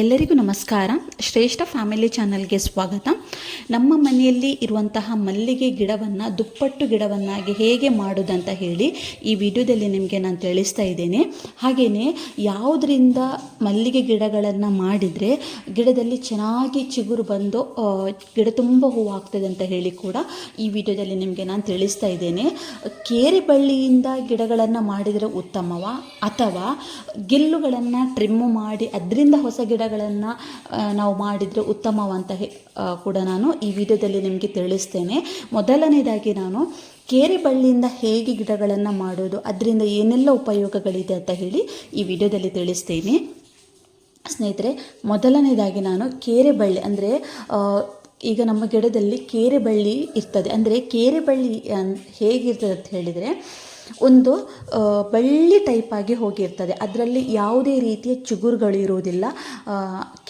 ಎಲ್ಲರಿಗೂ ನಮಸ್ಕಾರ. ಶ್ರೇಷ್ಠ ಫ್ಯಾಮಿಲಿ ಚಾನಲ್ಗೆ ಸ್ವಾಗತ. ನಮ್ಮ ಮನೆಯಲ್ಲಿ ಇರುವಂತಹ ಮಲ್ಲಿಗೆ ಗಿಡವನ್ನು, ದುಪ್ಪಟ್ಟು ಗಿಡವನ್ನಾಗಿ ಹೇಗೆ ಮಾಡೋದಂತ ಹೇಳಿ ಈ ವಿಡಿಯೋದಲ್ಲಿ ನಿಮಗೆ ನಾನು ತಿಳಿಸ್ತಾ ಇದ್ದೇನೆ. ಹಾಗೆಯೇ ಯಾವುದರಿಂದ ಮಲ್ಲಿಗೆ ಗಿಡಗಳನ್ನು ಮಾಡಿದರೆ ಗಿಡದಲ್ಲಿ ಚೆನ್ನಾಗಿ ಚಿಗುರು ಬಂದು ಗಿಡ ತುಂಬ ಹೂವು ಆಗ್ತದೆ ಅಂತ ಹೇಳಿ ಕೂಡ ಈ ವಿಡಿಯೋದಲ್ಲಿ ನಿಮಗೆ ನಾನು ತಿಳಿಸ್ತಾ ಇದ್ದೇನೆ. ಕೇರಿ ಬಳ್ಳಿಯಿಂದ ಗಿಡಗಳನ್ನು ಮಾಡಿದರೆ ಉತ್ತಮವ? ಅಥವಾ ಗೆಲ್ಲುಗಳನ್ನು ಟ್ರಿಮ್ಮು ಮಾಡಿ, ಅದರಿಂದ ಹೊಸ ಗಿಡಗಳನ್ನು ನಾವು ಮಾಡಿದರೆ ಉತ್ತಮವಂತ ಕೂಡ ನಾನು ಈ ವಿಡಿಯೋದಲ್ಲಿ ನಿಮಗೆ ತಿಳಿಸ್ತೇನೆ. ಮೊದಲನೇದಾಗಿ ನಾನು ಕೇರಿ ಬಳ್ಳಿಯಿಂದ ಹೇಗೆ ಗಿಡಗಳನ್ನು ಮಾಡೋದು, ಅದರಿಂದ ಏನೆಲ್ಲ ಉಪಯೋಗಗಳಿದೆ ಅಂತ ಹೇಳಿ ಈ ವಿಡಿಯೋದಲ್ಲಿ ತಿಳಿಸ್ತೇನೆ. ಸ್ನೇಹಿತರೆ, ಮೊದಲನೇದಾಗಿ ನಾನು ಕೇರೆ ಬಳ್ಳಿ ಅಂದರೆ ಈಗ ನಮ್ಮ ಗಿಡದಲ್ಲಿ ಕೇರೆ ಬಳ್ಳಿ ಇರ್ತದೆ. ಅಂದರೆ ಕೇರೆ ಬಳ್ಳಿ ಹೇಗಿರ್ತದೆ ಅಂತ ಹೇಳಿದರೆ ಒಂದು ಬಳ್ಳಿ ಟೈಪಾಗಿ ಹೋಗಿರ್ತದೆ. ಅದರಲ್ಲಿ ಯಾವುದೇ ರೀತಿಯ ಚಿಗುರುಗಳು ಇರುವುದಿಲ್ಲ.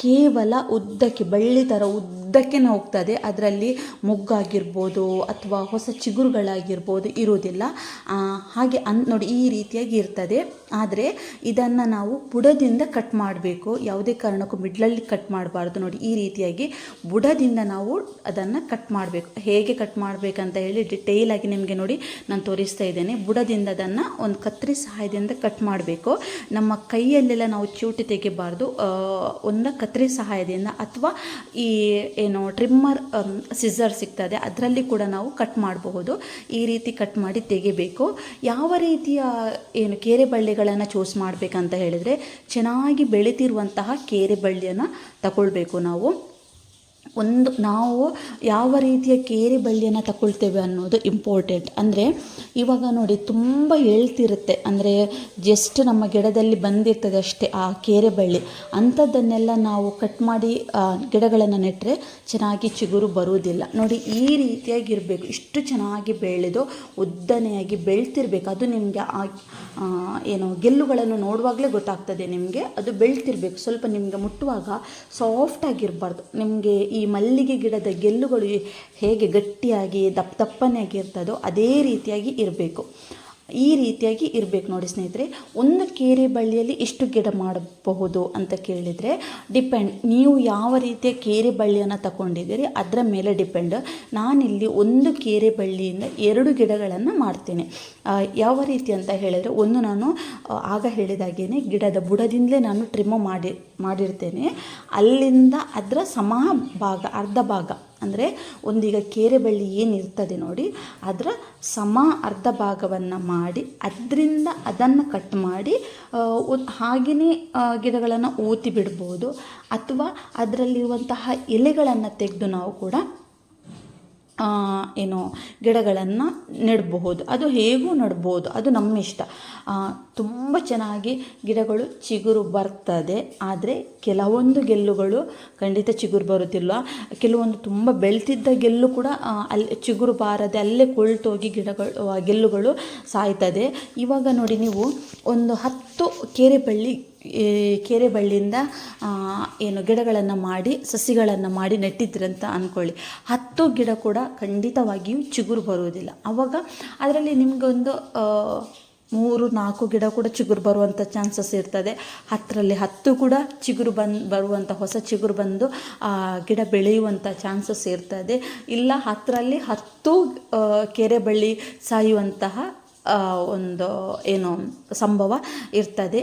ಕೇವಲ ಉದ್ದಕ್ಕೆ, ಬಳ್ಳಿ ಥರ ಉದ್ದಕ್ಕೆ ಹೋಗ್ತದೆ. ಅದರಲ್ಲಿ ಮೊಗ್ಗಾಗಿರ್ಬೋದು ಅಥವಾ ಹೊಸ ಚಿಗುರುಗಳಾಗಿರ್ಬೋದು ಇರುವುದಿಲ್ಲ. ಹಾಗೆ ಅನ್, ನೋಡಿ ಈ ರೀತಿಯಾಗಿ ಇರ್ತದೆ. ಆದರೆ ಇದನ್ನು ನಾವು ಬುಡದಿಂದ ಕಟ್ ಮಾಡಬೇಕು. ಯಾವುದೇ ಕಾರಣಕ್ಕೂ ಮಿಡ್ಲಲ್ಲಿ ಕಟ್ ಮಾಡಬಾರ್ದು. ನೋಡಿ, ಈ ರೀತಿಯಾಗಿ ಬುಡದಿಂದ ನಾವು ಅದನ್ನು ಕಟ್ ಮಾಡಬೇಕು. ಹೇಗೆ ಕಟ್ ಮಾಡಬೇಕಂತ ಹೇಳಿ ಡಿಟೇಲ್ ಆಗಿ ನಿಮಗೆ ನೋಡಿ ನಾನು ತೋರಿಸ್ತಾ ಇದ್ದೇನೆ. ಬುಡದಿಂದ ಅದನ್ನು ಒಂದು ಕತ್ತರಿ ಸಹಾಯದಿಂದ ಕಟ್ ಮಾಡಬೇಕು. ನಮ್ಮ ಕೈಯಲ್ಲೆಲ್ಲ ನಾವು ಚೂಟಿ ತೆಗಿಬಾರ್ದು. ಒಂದು ಕತ್ತರಿ ಸಹಾಯದಿಂದ ಅಥವಾ ಈ ಏನು ಟ್ರಿಮ್ಮರ್ ಸಿಸರ್ ಸಿಗ್ತದೆ. ಅದರಲ್ಲಿ ಕೂಡ ನಾವು ಕಟ್ ಮಾಡಬಹುದು. ಈ ರೀತಿ ಕಟ್ ಮಾಡಿ ತೆಗಿಬೇಕು. ಯಾವ ರೀತಿಯ ಏನು ಕೇರೆ ಬಳ್ಳಿಗಳನ್ನು ಚೂಸ್ ಮಾಡಬೇಕಂತ ಹೇಳಿದರೆ ಚೆನ್ನಾಗಿ ಬೆಳೀತಿರುವಂತಹ ಕೇರೆ ಬಳ್ಳಿಯನ್ನು ತಗೊಳ್ಬೇಕು ನಾವು. ಒಂದು ನಾವು ಯಾವ ರೀತಿಯ ಕೇರಿ ಬಳ್ಳಿಯನ್ನು ತಗೊಳ್ತೇವೆ ಅನ್ನೋದು ಇಂಪಾರ್ಟೆಂಟ್ ಅಂದರೆ ಇವಾಗ ನೋಡಿ ತುಂಬ ಹೇಳ್ತಿರುತ್ತೆ. ಅಂದರೆ ಜಸ್ಟ್ ನಮ್ಮ ಗಿಡದಲ್ಲಿ ಬಂದಿರ್ತದೆ ಅಷ್ಟೇ ಆ ಕೇರೆ ಬಳ್ಳಿ. ಅಂಥದ್ದನ್ನೆಲ್ಲ ನಾವು ಕಟ್ ಮಾಡಿ ಗಿಡಗಳನ್ನು ನೆಟ್ಟರೆ ಚೆನ್ನಾಗಿ ಚಿಗುರು ಬರುವುದಿಲ್ಲ. ನೋಡಿ ಈ ರೀತಿಯಾಗಿ ಇರಬೇಕು ಇಷ್ಟು ಚೆನ್ನಾಗಿ ಬೆಳೆದು ಉದ್ದನೆಯಾಗಿ ಬೆಳ್ತಿರ್ಬೇಕು. ಅದು ನಿಮಗೆ ಆ, ಏನು ಗೆಲ್ಲುಗಳನ್ನು ನೋಡುವಾಗಲೇ ಗೊತ್ತಾಗ್ತದೆ ನಿಮಗೆ. ಅದು ಬೆಳ್ತಿರ್ಬೇಕು. ಸ್ವಲ್ಪ ನಿಮಗೆ ಮುಟ್ಟುವಾಗ ಸಾಫ್ಟ್ ಆಗಿರಬಾರ್ದು. ನಿಮಗೆ ಈ ಮಲ್ಲಿಗೆ ಗಿಡದ ಗೆಲ್ಲುಗಳು ಹೇಗೆ ಗಟ್ಟಿಯಾಗಿ ದಪ್ಪ ದಪ್ಪನೆಯಾಗಿ ಇರ್ತದೋ ಅದೇ ರೀತಿಯಾಗಿ ಇರಬೇಕು. ಈ ರೀತಿಯಾಗಿ ಇರಬೇಕು ನೋಡಿ ಸ್ನೇಹಿತರೆ. ಒಂದು ಕೇರೆ ಬಳ್ಳಿಯಲ್ಲಿ ಎಷ್ಟು ಗಿಡ ಮಾಡಬಹುದು ಅಂತ ಕೇಳಿದರೆ ಡಿಪೆಂಡ್. ನೀವು ಯಾವ ರೀತಿಯ ಕೇರೆ ಬಳ್ಳಿಯನ್ನು ತಗೊಂಡಿದ್ದೀರಿ, ಅದರ ಮೇಲೆ ಡಿಪೆಂಡ್. ನಾನಿಲ್ಲಿ ಒಂದು ಕೇರೆ ಬಳ್ಳಿಯಿಂದ ಎರಡು ಗಿಡಗಳನ್ನು ಮಾಡ್ತೇನೆ. ಯಾವ ರೀತಿ ಅಂತ ಹೇಳಿದರೆ, ಒಂದು ನಾನು ಆಗ ಹೇಳಿದಾಗೇನೆ ಗಿಡದ ಬುಡದಿಂದಲೇ ನಾನು ಟ್ರಿಮ್ ಮಾಡಿ, ಮಾಡಿರ್ತೇನೆ. ಅಲ್ಲಿಂದ ಅದರ ಸಮ ಭಾಗ, ಅರ್ಧ ಭಾಗ ಅಂದರೆ ಒಂದೀಗ ಕೇರೆ ಬಳ್ಳಿ ಏನಿರ್ತದೆ ನೋಡಿ, ಅದರ ಸಮ ಅರ್ಧ ಭಾಗವನ್ನು ಮಾಡಿ, ಅದರಿಂದ ಅದನ್ನು ಕಟ್ ಮಾಡಿ ಹಾಗೆಯೇ ಗಿಡಗಳನ್ನು ಊತಿ ಬಿಡ್ಬೋದು, ಅಥವಾ ಅದರಲ್ಲಿರುವಂತಹ ಎಲೆಗಳನ್ನು ತೆಗೆದು ನಾವು ಕೂಡ ಏನು, ಗಿಡಗಳನ್ನು ನೆಡಬಹುದು. ಅದು ಹೇಗೂ ನೆಡ್ಬೋದು ಅದು ನಮ್ಮ ಇಷ್ಟ ತುಂಬ ಚೆನ್ನಾಗಿ ಗಿಡಗಳು ಚಿಗುರು ಬರ್ತದೆ. ಆದರೆ ಕೆಲವೊಂದು ಗೆಲ್ಲುಗಳು ಖಂಡಿತ ಚಿಗುರು ಬರುತ್ತಿಲ್ಲ. ಕೆಲವೊಂದು ತುಂಬ ಬೆಳ್ತಿದ್ದ ಗೆಲ್ಲು ಕೂಡ ಅಲ್ಲಿ ಚಿಗುರು ಬಾರದೆ ಅಲ್ಲೇ ಕೊಳ್ತೋಗಿ ಗಿಡಗಳು ಗೆಲ್ಲುಗಳು ಸಾಯ್ತದೆ. ಇವಾಗ ನೋಡಿ ನೀವು ಒಂದು ಹತ್ತು ಕೆರೆ ಬಳ್ಳಿ ಕೆರೆ ಬಳ್ಳಿಯಿಂದ ಏನು ಗಿಡಗಳನ್ನು ಮಾಡಿ, ಸಸಿಗಳನ್ನು ಮಾಡಿ ನೆಟ್ಟಿದ್ರಂತ ಅಂದ್ಕೊಳ್ಳಿ ಹತ್ತು ಗಿಡ ಕೂಡ ಖಂಡಿತವಾಗಿಯೂ ಚಿಗುರು ಬರುವುದಿಲ್ಲ. ಆವಾಗ ಅದರಲ್ಲಿ ನಿಮಗೊಂದು ಮೂರು, ನಾಲ್ಕು ಗಿಡ ಕೂಡ ಚಿಗುರು ಬರುವಂಥ ಚಾನ್ಸಸ್ ಇರ್ತದೆ. ಹತ್ತರಲ್ಲಿ ಹತ್ತು ಕೂಡ ಚಿಗುರು ಬಂದು ಬರುವಂಥ ಹೊಸ ಚಿಗುರು ಬಂದು, ಆ, ಗಿಡ ಬೆಳೆಯುವಂಥ ಚಾನ್ಸಸ್ ಇರ್ತದೆ. ಇಲ್ಲ ಹತ್ತರಲ್ಲಿ ಹತ್ತು ಕೆರೆ ಬಳ್ಳಿ ಸಾಯುವಂತಹ ಒಂದು ಏನು ಸಂಭವ ಇರ್ತದೆ.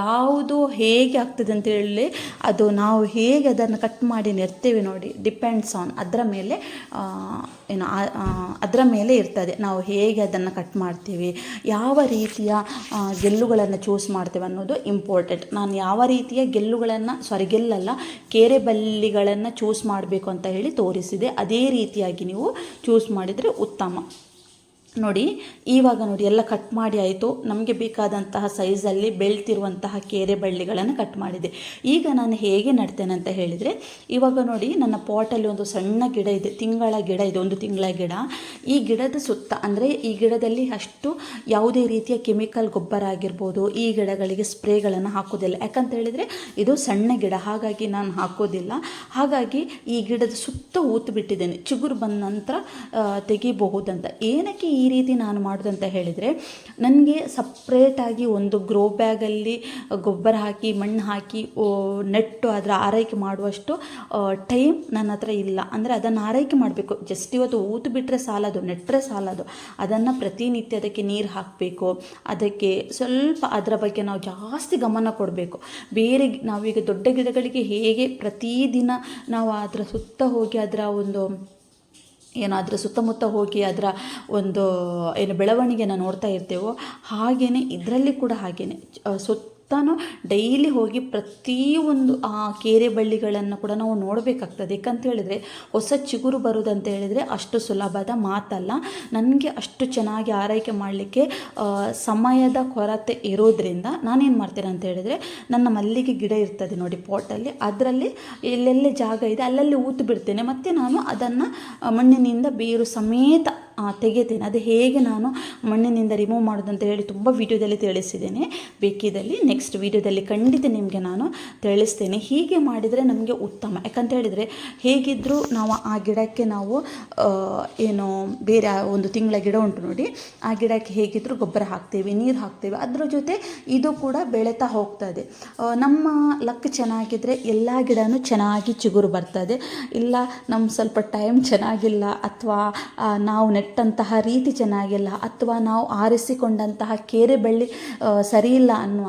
ಯಾವುದು ಹೇಗೆ ಆಗ್ತದೆ ಅಂತ ಹೇಳಿ ಅದು ನಾವು ಹೇಗೆ ಅದನ್ನು ಕಟ್ ಮಾಡಿ ನೆರ್ತೇವೆ ನೋಡಿ ಡಿಪೆಂಡ್ಸ್ ಆನ್ ಅದರ ಮೇಲೆ ಏನು ಅದರ ಮೇಲೆ ಇರ್ತದೆ. ನಾವು ಹೇಗೆ ಅದನ್ನು ಕಟ್ ಮಾಡ್ತೀವಿ, ಯಾವ ರೀತಿಯ ಗೆಲ್ಲುಗಳನ್ನು ಚೂಸ್ ಮಾಡ್ತೇವೆ ಅನ್ನೋದು ಇಂಪಾರ್ಟೆಂಟ್ ನಾನು ಯಾವ ರೀತಿಯ ಗೆಲ್ಲುಗಳನ್ನು ಸಾರಿ ಗೆಲ್ಲಲ್ಲ, ಕೇರೆ ಬಲ್ಲಿಗಳನ್ನು ಚೂಸ್ ಮಾಡಬೇಕು ಅಂತ ಹೇಳಿ ತೋರಿಸಿದೆ. ಅದೇ ರೀತಿಯಾಗಿ ನೀವು ಚೂಸ್ ಮಾಡಿದರೆ ಉತ್ತಮ. ನೋಡಿ, ಇವಾಗ ನೋಡಿ, ಎಲ್ಲ ಕಟ್ ಮಾಡಿ ಆಯಿತು. ನಮಗೆ ಬೇಕಾದಂತಹ ಸೈಜಲ್ಲಿ ಬೆಳ್ತಿರುವಂತಹ ಕೇರೆ ಬಳ್ಳಿಗಳನ್ನು ಕಟ್ ಮಾಡಿದೆ. ಈಗ ನಾನು ಹೇಗೆ ನಡ್ತೇನೆ ಅಂತ ಹೇಳಿದರೆ, ಇವಾಗ ನೋಡಿ, ನನ್ನ ಪಾಟಲ್ಲಿ ಒಂದು ಸಣ್ಣ ಗಿಡ ಇದೆ, ತಿಂಗಳ ಗಿಡ ಇದೆ, ಒಂದು ತಿಂಗಳ ಗಿಡ. ಈ ಗಿಡದ ಸುತ್ತ ಅಂದರೆ, ಈ ಗಿಡದಲ್ಲಿ ಅಷ್ಟು ಯಾವುದೇ ರೀತಿಯ ಕೆಮಿಕಲ್ ಗೊಬ್ಬರ ಆಗಿರ್ಬೋದು, ಈ ಗಿಡಗಳಿಗೆ ಸ್ಪ್ರೇಗಳನ್ನು ಹಾಕೋದಿಲ್ಲ. ಯಾಕಂತ ಹೇಳಿದರೆ, ಇದು ಸಣ್ಣ ಗಿಡ, ಹಾಗಾಗಿ ನಾನು ಹಾಕೋದಿಲ್ಲ. ಹಾಗಾಗಿ ಈ ಗಿಡದ ಸುತ್ತ ಊತು ಬಿಟ್ಟಿದ್ದೇನೆ ಚಿಗುರು ಬಂದ ನಂತರ ತೆಗಿಬಹುದಂತ. ಏನಕ್ಕೆ ಈ ರೀತಿ ನಾನು ಮಾಡೋದು ಅಂತ ಹೇಳಿದರೆ, ನನಗೆ ಸಪ್ರೇಟಾಗಿ ಒಂದು ಗ್ರೋ ಬ್ಯಾಗಲ್ಲಿ ಗೊಬ್ಬರ ಹಾಕಿ, ಮಣ್ಣು ಹಾಕಿ ನೆಟ್ಟು ಅದರ ಆರೈಕೆ ಮಾಡುವಷ್ಟು ಟೈಮ್ ನನ್ನ ಹತ್ರ ಇಲ್ಲ. ಅಂದರೆ ಅದನ್ನು ಆರೈಕೆ ಮಾಡಬೇಕು. ಜಸ್ಟ್ ಇವತ್ತು ಊತು ಬಿಟ್ಟರೆ ಸಾಲದು ನೆಟ್ಟರೆ ಸಾಲದು. ಅದನ್ನು ಪ್ರತಿನಿತ್ಯ ಅದಕ್ಕೆ ನೀರು ಹಾಕಬೇಕು. ಅದಕ್ಕೆ ಸ್ವಲ್ಪ ಅದರ ಬಗ್ಗೆ ನಾವು ಜಾಸ್ತಿ ಗಮನ ಕೊಡಬೇಕು. ಬೇರೆ ನಾವೀಗ ದೊಡ್ಡ ಗಿಡಗಳಿಗೆ ಹೇಗೆ ಪ್ರತಿದಿನ ನಾವು ಅದರ ಸುತ್ತ ಹೋಗಿ ಅದರ ಒಂದು ಏನು ಅದರ ಸುತ್ತಮುತ್ತ ಹೋಗಿ ಅದರ ಒಂದು ಏನು ಬೆಳವಣಿಗೆನ ನೋಡ್ತಾ ಇರ್ತೇವೋ ಹಾಗೆಯೇ ಇದರಲ್ಲಿ ಕೂಡ ಹಾಗೆಯೇ ಸುತ್ತನೂ ಡೈಲಿ ಹೋಗಿ ಪ್ರತಿಯೊಂದು ಆ ಕೇರೆ ಬಳ್ಳಿಗಳನ್ನು ಕೂಡ ನಾವು ನೋಡಬೇಕಾಗ್ತದೆ. ಯಾಕಂತ ಹೇಳಿದರೆ ಹೊಸ ಚಿಗುರು ಬರೋದಂತ ಹೇಳಿದರೆ ಅಷ್ಟು ಸುಲಭದ ಮಾತಲ್ಲ. ನನಗೆ ಅಷ್ಟು ಚೆನ್ನಾಗಿ ಆರೈಕೆ ಮಾಡಲಿಕ್ಕೆ ಸಮಯದ ಕೊರತೆ ಇರೋದ್ರಿಂದ ನಾನೇನು ಮಾಡ್ತೇನೆ ಅಂತ ಹೇಳಿದರೆ ನನ್ನ ಮಲ್ಲಿಗೆ ಗಿಡ ಇರ್ತದೆ ನೋಡಿ ಪಾಟಲ್ಲಿ. ಅದರಲ್ಲಿ ಎಲ್ಲೆಲ್ಲಿ ಜಾಗ ಇದೆ ಅಲ್ಲಲ್ಲಿ ಊತು ಬಿಡ್ತೇನೆ ಮತ್ತು ನಾನು ಅದನ್ನು ಮಣ್ಣಿನಿಂದ ಬೇರು ಸಮೇತ ತೆಗೆತೇನೆ ಅದು ಹೇಗೆ ನಾನು ಮಣ್ಣಿನಿಂದ ರಿಮೂವ್ ಮಾಡೋದು ಅಂತ ಹೇಳಿ ತುಂಬ ವಿಡಿಯೋದಲ್ಲಿ ತಿಳಿಸಿದ್ದೇನೆ. ಬೇಕಿದ್ದಲ್ಲಿ ನೆಕ್ಸ್ಟ್ ವಿಡಿಯೋದಲ್ಲಿ ಖಂಡಿತ ನಿಮಗೆ ನಾನು ತಿಳಿಸ್ತೇನೆ. ಹೀಗೆ ಮಾಡಿದರೆ ನಮಗೆ ಉತ್ತಮ. ಯಾಕಂತ ಹೇಳಿದರೆ ಹೇಗಿದ್ದರೂ ನಾವು ಆ ಗಿಡಕ್ಕೆ ನಾವು ಏನು ಬೇರೆ ಒಂದು ತಿಂಗಳ ಗಿಡ ಉಂಟು ನೋಡಿ, ಆ ಗಿಡಕ್ಕೆ ಹೇಗಿದ್ದರೂ ಗೊಬ್ಬರ ಹಾಕ್ತೇವೆ, ನೀರು ಹಾಕ್ತೇವೆ. ಅದರ ಜೊತೆ ಇದು ಕೂಡ ಬೆಳೀತಾ ಹೋಗ್ತದೆ ನಮ್ಮ ಲಕ್ ಚೆನ್ನಾಗಿದ್ದರೆ ಎಲ್ಲ ಗಿಡನೂ ಚೆನ್ನಾಗಿ ಚಿಗುರು ಬರ್ತದೆ. ಇಲ್ಲ ನಮ್ಮ ಸ್ವಲ್ಪ ಟೈಮ್ ಚೆನ್ನಾಗಿಲ್ಲ, ಅಥವಾ ನಾವು ನೆಟ್ಟಂತಹ ರೀತಿ ಚೆನ್ನಾಗಿಲ್ಲ. ಅಥವಾ ನಾವು ಆರಿಸಿಕೊಂಡಂತಹ ಕೇರೆ ಬಳ್ಳಿ ಸರಿಯಿಲ್ಲ ಅನ್ನುವ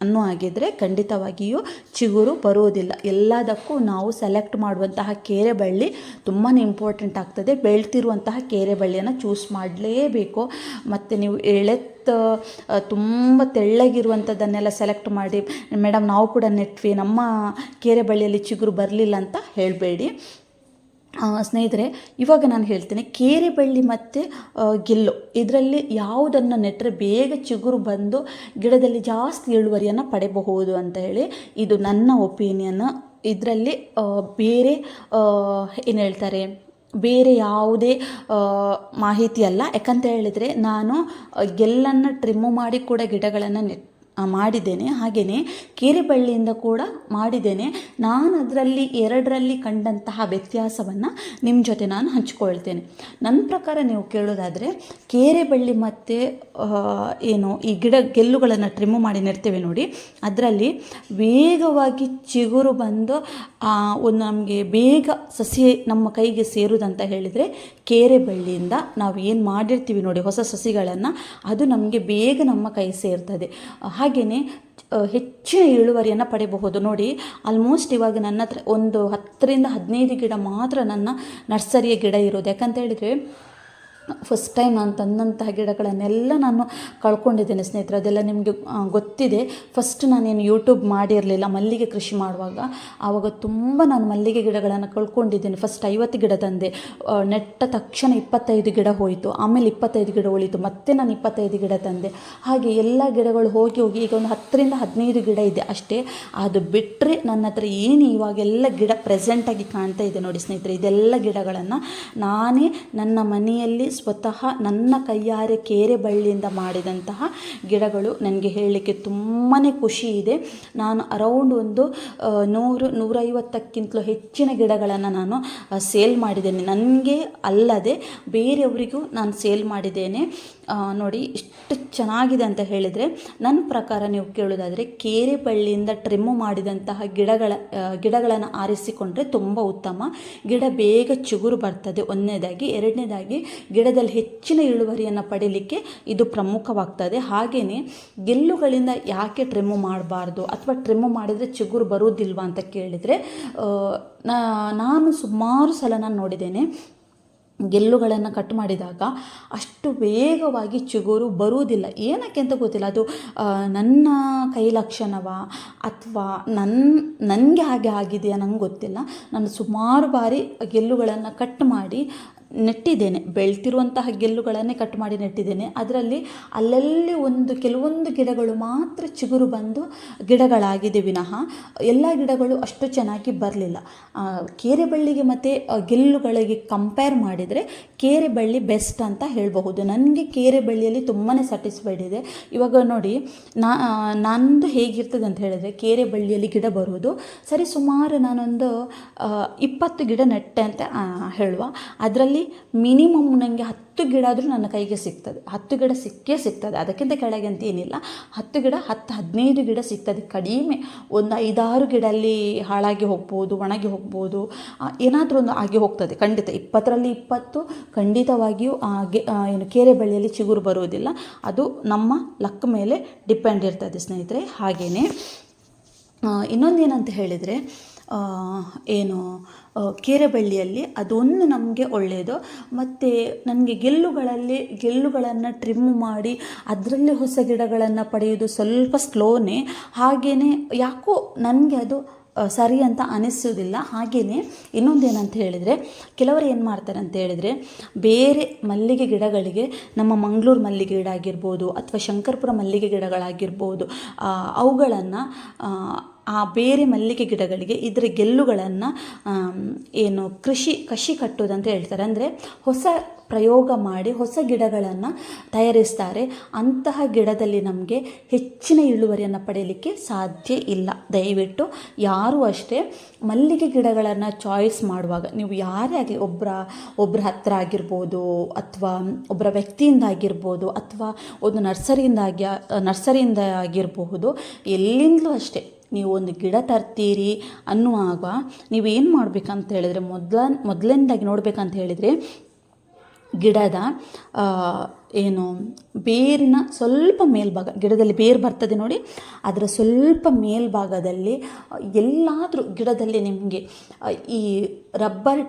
ಅನ್ನೋ ಹಾಗಿದ್ರೆ ಖಂಡಿತವಾಗಿಯೂ ಚಿಗುರು ಬರುವುದಿಲ್ಲ. ಎಲ್ಲದಕ್ಕೂ ನಾವು ಸೆಲೆಕ್ಟ್ ಮಾಡುವಂತಹ ಕೇರೆ ಬಳ್ಳಿ ತುಂಬಾ ಇಂಪಾರ್ಟೆಂಟ್ ಆಗ್ತದೆ. ಬೆಳ್ತಿರುವಂತಹ ಕೇರೆ ಬಳ್ಳಿಯನ್ನು ಚೂಸ್ ಮಾಡಲೇಬೇಕು. ಮತ್ತು ನೀವು ಆ, ತುಂಬ ತೆಳ್ಳಗಿರುವಂಥದ್ದನ್ನೆಲ್ಲ ಸೆಲೆಕ್ಟ್ ಮಾಡಿ ಮೇಡಮ್ ನಾವು ಕೂಡ ನೆಟ್ವಿ. ನಮ್ಮ ಕೇರೆ ಬಳ್ಳಿಯಲ್ಲಿ ಚಿಗುರು ಬರಲಿಲ್ಲ ಅಂತ ಹೇಳಬೇಡಿ. ಸ್ನೇಹಿತರೆ ಇವಾಗ ನಾನು ಹೇಳ್ತೇನೆ ಕೇರೆ ಬಳ್ಳಿ ಮತ್ತು ಗೆಲ್ಲು. ಇದರಲ್ಲಿ ಯಾವುದನ್ನು ನೆಟ್ಟರೆ ಬೇಗ ಚಿಗುರು ಬಂದು ಗಿಡದಲ್ಲಿ ಜಾಸ್ತಿ ಇಳುವರಿಯನ್ನು ಪಡೆಯಬಹುದು ಅಂತ ಹೇಳಿ ಇದು ನನ್ನ ಒಪಿನಿಯನ್. ಇದರಲ್ಲಿ ಬೇರೆ ಏನು ಹೇಳ್ತಾರೆ ಬೇರೆ ಯಾವುದೇ ಮಾಹಿತಿ ಅಲ್ಲ. ಯಾಕಂತ ಹೇಳಿದರೆ ನಾನು ಗೆಲ್ಲನ್ನು ಟ್ರಿಮ್ಮು ಮಾಡಿ ಕೂಡ ಗಿಡಗಳನ್ನು ನೆಟ್ ಆ, ಮಾಡಿದ್ದೇನೆ. ಹಾಗೆಯೇ ಕೇರೆ ಬಳ್ಳಿಯಿಂದ ಕೂಡ ಮಾಡಿದ್ದೇನೆ. ನಾನು ಅದರಲ್ಲಿ ಎರಡರಲ್ಲಿ ಕಂಡಂತಹ ವ್ಯತ್ಯಾಸವನ್ನು ನಿಮ್ಮ ಜೊತೆ ನಾನು ಹಂಚಿಕೊಳ್ತೇನೆ. ನನ್ನ ಪ್ರಕಾರ ನೀವು ಕೇಳೋದಾದರೆ ಕೇರೆ ಬಳ್ಳಿ ಮತ್ತು ಏನು ಈ ಗಿಡ ಗೆಲ್ಲುಗಳನ್ನು ಟ್ರಿಮ್ ಮಾಡಿ ನೆಡ್ತೇವೆ ನೋಡಿ. ಅದರಲ್ಲಿ ವೇಗವಾಗಿ ಚಿಗುರು ಬಂದು ಒಂದು ನಮಗೆ ಬೇಗ ಸಸಿ ನಮ್ಮ ಕೈಗೆ ಸೇರುವುದಂತ ಹೇಳಿದರೆ ಕೇರೆ ಬಳ್ಳಿಯಿಂದ ನಾವು ಏನು ಮಾಡಿರ್ತೀವಿ ನೋಡಿ, ಹೊಸ ಸಸಿಗಳನ್ನು, ಅದು ನಮಗೆ ಬೇಗ ನಮ್ಮ ಕೈ ಸೇರ್ತದೆ. ಹಾಗೆಯೇ ಹೆಚ್ಚಿನ ಇಳುವರಿಯನ್ನು ಪಡೆಯಬಹುದು. ನೋಡಿ ಆಲ್ಮೋಸ್ಟ್ ಇವಾಗ ನನ್ನ ಹತ್ರ ಒಂದು ಹತ್ತರಿಂದ ಹದಿನೈದು ಗಿಡ ಮಾತ್ರ ನನ್ನ ನರ್ಸರಿಯ ಗಿಡ ಇರೋದು. ಯಾಕಂತ ಹೇಳಿದರೆ ಫಸ್ಟ್ ಟೈಮ್ ನಾನು ತಂದಂತಹ ಗಿಡಗಳನ್ನೆಲ್ಲ ನಾನು ಕಳ್ಕೊಂಡಿದ್ದೇನೆ ಸ್ನೇಹಿತರೆ, ಅದೆಲ್ಲ ನಿಮಗೆ ಗೊತ್ತಿದೆ. ಫಸ್ಟ್ ನಾನೇನು ಯೂಟ್ಯೂಬ್ ಮಾಡಿರಲಿಲ್ಲ, ಮಲ್ಲಿಗೆ ಕೃಷಿ ಮಾಡುವಾಗ. ಆವಾಗ ತುಂಬ ನಾನು ಮಲ್ಲಿಗೆ ಗಿಡಗಳನ್ನು ಕಳ್ಕೊಂಡಿದ್ದೇನೆ. ಫಸ್ಟ್ ಐವತ್ತು ಗಿಡ ತಂದೆ. ನೆಟ್ಟ ತಕ್ಷಣ ಇಪ್ಪತ್ತೈದು ಗಿಡ ಹೋಯಿತು. ಆಮೇಲೆ ಇಪ್ಪತ್ತೈದು ಗಿಡ ಉಳಿತು. ಮತ್ತೆ ನಾನು ಇಪ್ಪತ್ತೈದು ಗಿಡ ತಂದೆ. ಹಾಗೆ ಎಲ್ಲ ಗಿಡಗಳು ಹೋಗಿ ಹೋಗಿ ಈಗ ಒಂದು ಹತ್ತರಿಂದ ಹದಿನೈದು ಗಿಡ ಇದೆ ಅಷ್ಟೇ. ಅದು ಬಿಟ್ಟರೆ ನನ್ನ ಹತ್ರ ಏನು ಇವಾಗೆಲ್ಲ ಗಿಡ ಪ್ರೆಸೆಂಟಾಗಿ ಕಾಣ್ತಾ ಇದೆ ನೋಡಿ ಸ್ನೇಹಿತರೆ. ಇದೆಲ್ಲ ಗಿಡಗಳನ್ನು ನಾನೇ ನನ್ನ ಮನೆಯಲ್ಲಿ ಸ್ವತಃ ನನ್ನ ಕೈಯಾರೆ ಕೇರೆ ಬಳ್ಳಿಯಿಂದ ಮಾಡಿದಂತಹ ಗಿಡಗಳು ನನಗೆ ಹೇಳಲಿಕ್ಕೆ ತುಂಬಾ ಖುಷಿ ಇದೆ. ನಾನು ಅರೌಂಡ್ ಒಂದು ನೂರು, ನೂರೈವತ್ತಕ್ಕಿಂತಲೂ ಹೆಚ್ಚಿನ ಗಿಡಗಳನ್ನು ನಾನು ಸೇಲ್ ಮಾಡಿದ್ದೇನೆ. ನನಗೆ ಅಲ್ಲದೆ ಬೇರೆಯವರಿಗೂ ನಾನು ಸೇಲ್ ಮಾಡಿದ್ದೇನೆ. ನೋಡಿ, ಇಷ್ಟು ಚೆನ್ನಾಗಿದೆ ಅಂತ ಹೇಳಿದರೆ, ನನ್ನ ಪ್ರಕಾರ ನೀವು ಕೇಳೋದಾದರೆ ಕೇರೆ ಬಳ್ಳಿಯಿಂದ ಟ್ರಿಮ್ಮು ಮಾಡಿದಂತಹ ಗಿಡಗಳ ಗಿಡಗಳನ್ನು ಆರಿಸಿಕೊಂಡ್ರೆ ತುಂಬ ಉತ್ತಮ. ಗಿಡ ಬೇಗ ಚಿಗುರು ಬರ್ತದೆ. ಒಂದನೇದಾಗಿ, ಎರಡನೇದಾಗಿ, ಗಿಡದಲ್ಲಿ ಹೆಚ್ಚಿನ ಇಳುವರಿಯನ್ನು ಪಡೀಲಿಕ್ಕೆ ಇದು ಪ್ರಮುಖವಾಗ್ತದೆ. ಹಾಗೆಯೇ ಗೆಲ್ಲುಗಳಿಂದ ಯಾಕೆ ಟ್ರಿಮ್ಮು ಮಾಡಬಾರ್ದು ಅಥವಾ ಟ್ರಿಮ್ಮು ಮಾಡಿದರೆ ಚಿಗುರು ಬರುವುದಿಲ್ವಾ ಅಂತ ಕೇಳಿದರೆ ನಾನು ಸುಮಾರು ಸಲ ನಾನು ನೋಡಿದ್ದೇನೆ ಗೆಲ್ಲುಗಳನ್ನು ಕಟ್ ಮಾಡಿದಾಗ ಅಷ್ಟು ವೇಗವಾಗಿ ಚಿಗುರು ಬರುವುದಿಲ್ಲ. ಏನಕ್ಕೆ ಅಂತ ಗೊತ್ತಿಲ್ಲ. ಅದು ನನ್ನ ಕೈ ಲಕ್ಷಣವಾ ಅಥವಾ ನನ್ನ ನನಗೆ ಹಾಗೆ ಆಗಿದೆಯಾ ನಂಗೆ ಗೊತ್ತಿಲ್ಲ. ನಾನು ಸುಮಾರು ಬಾರಿ ಗೆಲ್ಲುಗಳನ್ನು ಕಟ್ ಮಾಡಿ ನೆಟ್ಟಿದ್ದೇನೆ. ಬೆಳ್ತಿರುವಂತಹ ಗೆಲ್ಲುಗಳನ್ನೇ ಕಟ್ ಮಾಡಿ ನೆಟ್ಟಿದ್ದೇನೆ. ಅದರಲ್ಲಿ ಅಲ್ಲಲ್ಲಿ ಒಂದು ಕೆಲವೊಂದು ಗಿಡಗಳು ಮಾತ್ರ ಚಿಗುರು ಬಂದು ಗಿಡಗಳಾಗಿದೆ ವಿನಃ ಎಲ್ಲ ಗಿಡಗಳು ಅಷ್ಟು ಚೆನ್ನಾಗಿ ಬರಲಿಲ್ಲ. ಕೇರೆ ಬಳ್ಳಿಗೆ ಮತ್ತು ಗೆಲ್ಲುಗಳಿಗೆ ಕಂಪೇರ್ ಮಾಡಿದರೆ ಕೇರೆ ಬಳ್ಳಿ ಬೆಸ್ಟ್ ಅಂತ ಹೇಳಬಹುದು. ನನಗೆ ಕೇರೆ ಬಳ್ಳಿಯಲ್ಲಿ ತುಂಬಾ ಸ್ಯಾಟಿಸ್ಫೈಡ್ ಇದೆ. ಇವಾಗ ನೋಡಿ, ನಾ ನಂದು ಹೇಗಿರ್ತದೆ ಅಂತ ಹೇಳಿದರೆ ಕೇರೆ ಬಳ್ಳಿಯಲ್ಲಿ ಗಿಡ ಬರುವುದು ಸರಿ ಸುಮಾರು ನಾನೊಂದು ಇಪ್ಪತ್ತು ಗಿಡ ನೆಟ್ಟೆ ಅಂತ ಹೇಳುವ. ಅದರಲ್ಲಿ ಮಿನಿಮಮ್ ನನಗೆ ಹತ್ತು ಗಿಡ ಆದರೂ ನನ್ನ ಕೈಗೆ ಸಿಗ್ತದೆ. ಹತ್ತು ಗಿಡ ಸಿಕ್ಕೇ ಸಿಗ್ತದೆ. ಅದಕ್ಕಿಂತ ಕೆಳಗೆ ಅಂತ ಏನಿಲ್ಲ. ಹತ್ತು ಗಿಡ, ಹತ್ತು, ಹದಿನೈದು ಗಿಡ ಸಿಗ್ತದೆ. ಕಡಿಮೆ ಒಂದು ಐದಾರು ಗಿಡ ಅಲ್ಲಿ ಹಾಳಾಗಿ ಹೋಗ್ಬೋದು, ಒಣಗಿ ಹೋಗ್ಬೋದು ಏನಾದರೂ ಒಂದು ಆಗಿ ಹೋಗ್ತದೆ. ಖಂಡಿತ ಇಪ್ಪತ್ತರಲ್ಲಿ ಇಪ್ಪತ್ತು, ಖಂಡಿತವಾಗಿಯೂ ಏನು ಕೇರೆ ಬಳ್ಳಿಯಲ್ಲಿ ಚಿಗುರು ಬರುವುದಿಲ್ಲ. ಅದು ನಮ್ಮ ಲಕ್ ಮೇಲೆ ಡಿಪೆಂಡ್ ಇರ್ತದೆ ಸ್ನೇಹಿತರೆ. ಹಾಗೆಯೇ ಇನ್ನೊಂದೇನಂತ ಹೇಳಿದರೆ ಏನು ಕೆರೆಬಳ್ಳಿಯಲ್ಲಿ ಅದೊಂದು ನಮಗೆ ಒಳ್ಳೆಯದು ಮತ್ತು ನನಗೆ ಗೆಲ್ಲುಗಳಲ್ಲಿ, ಗೆಲ್ಲುಗಳನ್ನು ಟ್ರಿಮ್ ಮಾಡಿ ಅದರಲ್ಲಿ ಹೊಸ ಗಿಡಗಳನ್ನು ಪಡೆಯೋದು ಸ್ವಲ್ಪ ಸ್ಲೋನೇ ಹಾಗೆಯೇ ಯಾಕೋ ನನಗೆ ಅದು ಸರಿ ಅಂತ ಅನಿಸೋದಿಲ್ಲ. ಹಾಗೆಯೇ ಇನ್ನೊಂದೇನಂತ ಹೇಳಿದರೆ, ಕೆಲವರು ಏನು ಮಾಡ್ತಾರೆ ಅಂತ ಹೇಳಿದರೆ, ಬೇರೆ ಮಲ್ಲಿಗೆ ಗಿಡಗಳಿಗೆ, ನಮ್ಮ ಮಂಗಳೂರು ಮಲ್ಲಿಗೆ ಗಿಡ ಆಗಿರ್ಬೋದು ಅಥವಾ ಶಂಕರಪುರ ಮಲ್ಲಿಗೆ ಗಿಡಗಳಾಗಿರ್ಬೋದು ಅವುಗಳನ್ನು ಆ ಬೇರೆ ಮಲ್ಲಿಗೆ ಗಿಡಗಳಿಗೆ ಇದರ ಗೆಲ್ಲುಗಳನ್ನು ಏನು ಕೃಷಿ ಕಸಿ ಕಟ್ಟೋದಂತ ಹೇಳ್ತಾರೆ. ಅಂದರೆ ಹೊಸ ಪ್ರಯೋಗ ಮಾಡಿ ಹೊಸ ಗಿಡಗಳನ್ನು ತಯಾರಿಸ್ತಾರೆ. ಅಂತಹ ಗಿಡದಲ್ಲಿ ನಮಗೆ ಹೆಚ್ಚಿನ ಇಳುವರಿಯನ್ನು ಪಡೆಯಲಿಕ್ಕೆ ಸಾಧ್ಯ ಇಲ್ಲ. ದಯವಿಟ್ಟು ಯಾರೂ ಅಷ್ಟೇ ಮಲ್ಲಿಗೆ ಗಿಡಗಳನ್ನು ಚಾಯ್ಸ್ ಮಾಡುವಾಗ, ನೀವು ಯಾರೇ ಆಗಲಿ ಒಬ್ಬರ ಒಬ್ಬರ ಹತ್ರ ಆಗಿರ್ಬೋದು ಅಥವಾ ಒಬ್ಬರ ವ್ಯಕ್ತಿಯಿಂದ ಆಗಿರ್ಬೋದು ಅಥವಾ ಒಂದು ನರ್ಸರಿಯಿಂದ ಆಗಿ, ನರ್ಸರಿಯಿಂದ ಆಗಿರಬಹುದು, ಎಲ್ಲಿಂದಲೂ ಅಷ್ಟೇ ನೀವು ಒಂದು ಗಿಡ ತರ್ತೀರಿ ಅನ್ನುವಾಗ ನೀವೇನು ಮಾಡಬೇಕಂತ ಹೇಳಿದರೆ ಮೊದಲ ಮೊದಲನೇದಾಗಿ ನೋಡಬೇಕಂತ ಹೇಳಿದರೆ ಗಿಡದ ಏನು, ಬೇರಿನ ಸ್ವಲ್ಪ ಮೇಲ್ಭಾಗ, ಗಿಡದಲ್ಲಿ ಬೇರು ಬರ್ತದೆ ನೋಡಿ, ಅದರ ಸ್ವಲ್ಪ ಮೇಲ್ಭಾಗದಲ್ಲಿ, ಎಲ್ಲಾದರೂ ಗಿಡದಲ್ಲಿ ನಿಮಗೆ ಈ ರಬ್ಬರ್